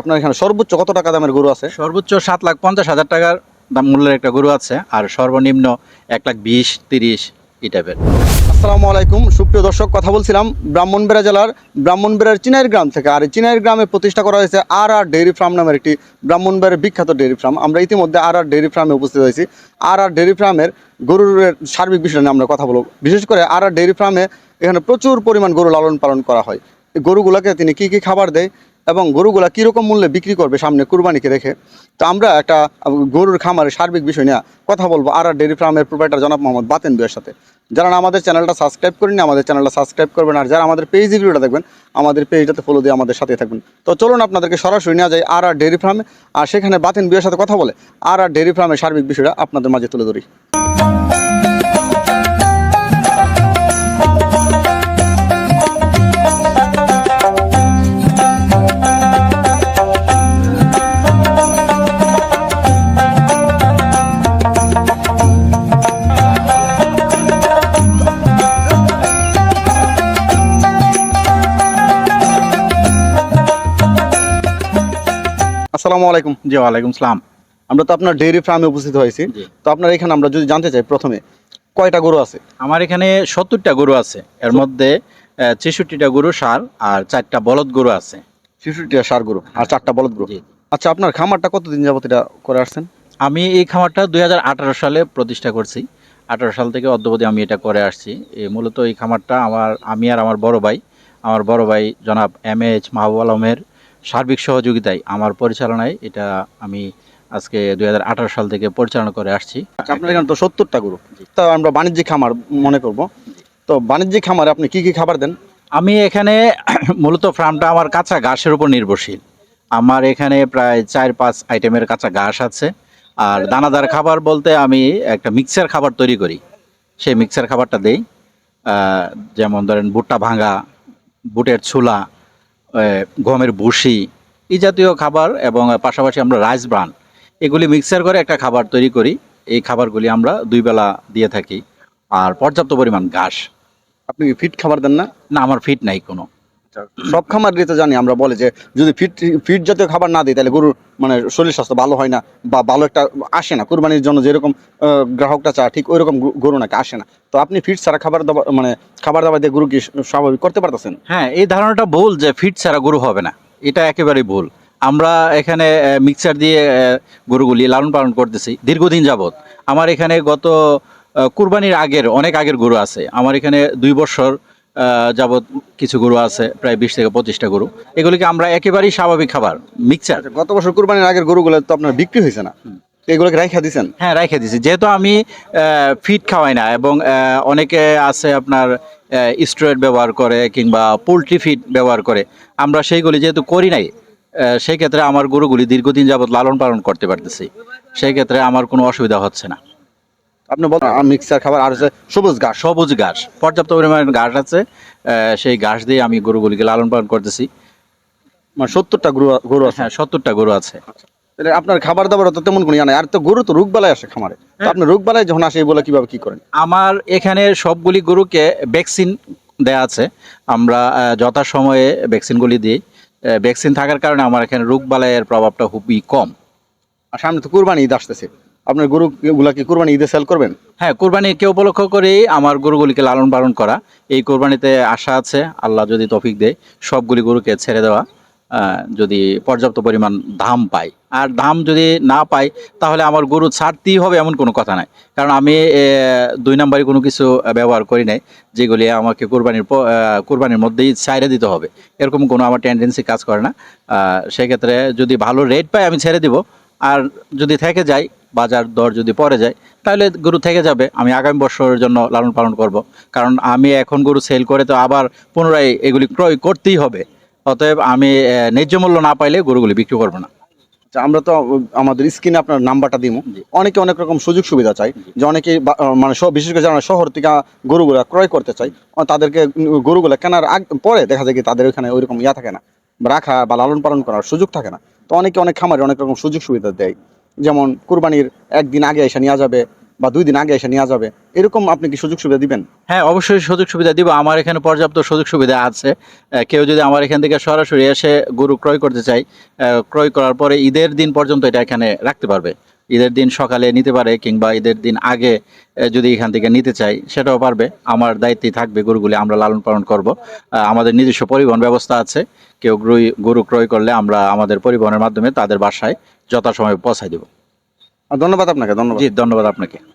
আপনার এখানে সর্বোচ্চ কত টাকা দামের গরু আছে? সর্বোচ্চ সাত লাখ পঞ্চাশ হাজার টাকার দাম মূল্যের একটা গরু আছে আর সর্বনিম্ন এক লাখ বিশ তিরিশ এই টাইপের। আসসালামু আলাইকুম সুপ্রিয় দর্শক কথা বলছিলাম ব্রাহ্মণবেড়া জেলার ব্রাহ্মণবেড়ার চিনাইর গ্রাম থেকে। আর চিনাইর গ্রামে প্রতিষ্ঠা করা হয়েছে আর আর ডেয়ারি ফার্ম নামের একটি ব্রাহ্মণবেড়ার বিখ্যাত ডেয়ারি ফার্ম। আমরা ইতিমধ্যে আর আর ডেয়ারি ফার্মে উপস্থিত হয়েছি। আর আর ডেয়ারি ফার্মের গরুর সার্বিক বিষয় নিয়ে আমরা কথা বলব। বিশেষ করে আর আর ডেয়ারি ফার্মে এখানে প্রচুর পরিমাণ গরু লালন পালন করা হয়। গরুগুলোকে তিনি কি কি খাবার দেয় এবং গরুগুলা কীরকম মূল্যে বিক্রি করবে সামনে কুরবানিকে রেখে? তো আমরা একটা গরুর খামারের সার্বিক বিষয় নিয়ে কথা বলব। আর আর ডেয়ারি ফার্মের প্রোপাইটার জনাব মোহাম্মদ বাতেন বিয়ের সাথে। যারা আমাদের চ্যানেলটা সাবস্ক্রাইব করেনি আমাদের চ্যানেলটা সাবস্ক্রাইব করবেন। আর যারা আমাদের পেজে ভিডিওটা দেখবেন, আমাদের পেজটাতে ফলো দিয়ে আমাদের সাথে থাকবেন তো চলুন আপনাদেরকে সরাসরি নেওয়া যায় আর আর ডেয়ারি ফার্মে। আর সেখানে বাতেন বিয়ের সাথে কথা বলে, আর আর ডেয়ারি ফার্মের সার্বিক বিষয়টা আপনাদের মাঝে তুলে ধরি। আসসালামু আলাইকুম। জি ওয়ালাইকুম সালাম। আমরা তো আপনার ডেইরি ফার্মে উপস্থিত হয়েছি। তো আপনার এখানে আমরা যদি জানতে চাই প্রথমে কয়টা গরু আছে? আমার এখানে সত্তরটা গরু আছে। এর মধ্যে ছেষট্টিটা গরু সার আর চারটা বলদ গরু আছে। শিশুটিয়া সার গরু আর চারটা বলদ গরু। আচ্ছা আপনার খামারটা কতদিন যাবত এটা করে আসছেন? আমি এই খামারটা দুই হাজার আঠারো সালে প্রতিষ্ঠা করছি। আঠারো সাল থেকে অদ্যবধি আমি এটা করে আসছি। মূলত এই খামারটা আমার আমি আর আমার বড় ভাই আমার বড় ভাই জনাব এম এইচ মাহবুব আলমের সার্বিক সহযোগিতায় আমার পরিচালনায় এটা আমি আজকে দু হাজার আঠারো সাল থেকে পরিচালনা করে আসছি। আচ্ছা, আপনার এখানে তো সত্তরটা গরু। তা আমরা বাণিজ্যিক খামার মনে করব। তো বাণিজ্যিক খামারে আপনি কি কি খাবার দেন? আমি এখানে মূলত ফার্মটা আমার কাঁচা ঘাসের উপর নির্ভরশীল। আমার এখানে প্রায় চার পাঁচ আইটেমের কাঁচা ঘাস আছে। আর দানাদার খাবার বলতে আমি একটা মিক্সার খাবার তৈরি করি। সেই মিক্সার খাবারটা দেই। যেমন ধরেন ভুট্টা ভাঙা বুটের ছোলা গমের বসি এই জাতীয় খাবার এবং পাশাপাশি আমরা রাইস ব্রান এগুলি মিক্সার করে একটা খাবার তৈরি করি। এই খাবারগুলি আমরা দুই বেলা দিয়ে থাকি। আর পর্যাপ্ত পরিমাণ ঘাস। আপনি ফিট খাবার দেন না? না আমার ফিট নাই কোনো। সব খামার তো জানি, আমরা বলে যে যদি ফিট ফিট জাতীয় খাবার না দিই, তাহলে গরুর মানে শরীর স্বাস্থ্য ভালো হয় না বা ভালো একটা আসে না। কুরবানির জন্য যেরকম গ্রাহকটা চায়, ঠিক ওই রকম গরু নাকি আসে না। তো আপনি ফিট ছাড়া খাবার দাবার মানে খাবার দাবার দিয়ে গরু কি স্বাভাবিক করতে পারতেছেন? হ্যাঁ এই ধারণাটা ভুল যে ফিট ছাড়া গরু হবে না। এটা একেবারেই ভুল। আমরা এখানে মিক্সার দিয়ে গরুগুলি লালন পালন করতেছি, দীর্ঘদিন যাবৎ। আমার এখানে গত কুরবানির আগের, অনেক আগের গরু আছে। আমার এখানে দুই বছর যাবত কিছু গরু আছে প্রায় বিশ থেকে পঁচিশটা গরু। এগুলিকে আমরা একেবারেই স্বাভাবিক খাবার? মিক্সার আচ্ছা, গত বছর কুরবানির আগের গরুগুলো তো আপনার বিক্রি হয়েছে না। এগুলোকে রাইখা দিছেন? হ্যাঁ রেখে দিছি। যেহেতু আমি ফিট খাওয়াই না এবং অনেকে আছে আপনার স্ট্রয়েড ব্যবহার করে কিংবা পোলট্রি ফিড ব্যবহার করে। আমরা সেইগুলি যেহেতু করি নাই সেই ক্ষেত্রে আমার গরুগুলি দীর্ঘদিন যাবত লালন পালন করতে পারতেছি। সেই ক্ষেত্রে আমার কোনো অসুবিধা হচ্ছে না। আপনি বলেন। মিক্সার খাবার আর হচ্ছে সবুজ ঘাস। সবুজ ঘাস। পর্যাপ্ত পরিমাণে ঘাস আছে। সেই ঘাস দিয়ে আমি গরুগুলিকে লালন পালন করতেছি। মানে সত্তরটা গরু গরু আছে। হ্যাঁ। সত্তরটা গরু আছে। তাহলে আপনার খাবার দাবার তো তেমন কোনো নাই। আর তো গরু তো রোগ বালাই আসে খামারে। আপনি রোগ বালাই যখন আসে বলে কীভাবে কি করেন? আমার এখানে সবগুলি গরুকে ভ্যাকসিন দেয়া আছে। আমরা আহ, যথাসময়ে ভ্যাকসিনগুলি দিই। ভ্যাকসিন থাকার কারণে আমার এখানে রোগ বালাইয়ের প্রভাবটা খুবই কম। আর সামনে তো কুরবানি ঈদ আসতেছে। আপনার গরু গুলা কি কুরবানি ঈদে সেল করবেন? হ্যাঁ কোরবানিকে উপলক্ষ করেই আমার গরুগুলিকে লালন পালন করা। এই কোরবানিতে আশা আছে, আল্লাহ যদি তফিক দেয়, সবগুলি গরুকে ছেড়ে দেওয়া যদি পর্যাপ্ত পরিমাণ দাম পাই আর দাম যদি না পাই তাহলে আমার গরু ছাড়তেই হবে এমন কোনো কথা নাই। কারণ আমি দুই নম্বরে কোনো কিছু ব্যবহার করি নাই, যেগুলি আমাকে কোরবানির কোরবানির মধ্যেই ছাইড়ে দিতে হবে। এরকম কোনো আমার টেন্ডেন্সি কাজ করে না। সেক্ষেত্রে যদি ভালো রেট পাই, আমি ছেড়ে দিব। আর যদি থেকে যায় বাজার দর যদি পড়ে যায় তাহলে গরু থেকে যাবে। আমি আগামী বছরের জন্য লালন পালন করব। কারণ আমি এখন গরু সেল করে তো আবার পুনরায় এগুলি ক্রয় করতেই হবে। অতএব আমি ন্যায্য মূল্য না পাইলে গরুগুলি বিক্রি করব না। আচ্ছা, আমরা তো আমাদের স্ক্রিনে আপনার নাম্বারটা দিব অনেকে অনেক রকম সুযোগ সুবিধা চাই যে অনেকে মানে সব বিশেষ করে যারা শহর থেকে গরুগুলা ক্রয় করতে চাই তাদেরকে গরুগুলা কেনার আগ পরে দেখা যায় কি তাদের ওইখানে ওইরকম ইয়া থাকে না। রাখা বা লালন পালন করার সুযোগ থাকে না। তো অনেকে অনেক খামারে অনেক রকম সুযোগ সুবিধা দেয়। যেমন কুরবানির একদিন আগে এসে নেওয়া যাবে বা দুই দিন আগে এসে নেওয়া যাবে, এরকম আপনি কি সুযোগ সুবিধা দিবেন? হ্যাঁ অবশ্যই সুযোগ সুবিধা দিব। আমার এখানে পর্যাপ্ত সুযোগ সুবিধা আছে। কেউ যদি আমার এখান থেকে সরাসরি এসে গরু ক্রয় করতে চাই ক্রয় করার পরে ঈদের দিন পর্যন্ত এটা এখানে রাখতে পারবে। ঈদের দিন সকালে নিতে পারে কিংবা ঈদের দিন আগে যদি এখান থেকে নিতে চাই সেটাও পারবে। আমার দায়িত্বে থাকবে গরুগুলি আমরা লালন পালন করব। আমাদের নিজস্ব পরিবহন ব্যবস্থা আছে। কেউ গরু- গরু ক্রয় করলে আমরা আমাদের পরিবহনের মাধ্যমে তাদের বাসায় যথাসময়ে পৌঁছায় দেব। ধন্যবাদ আপনাকে ধন্যবাদ। জি ধন্যবাদ আপনাকে।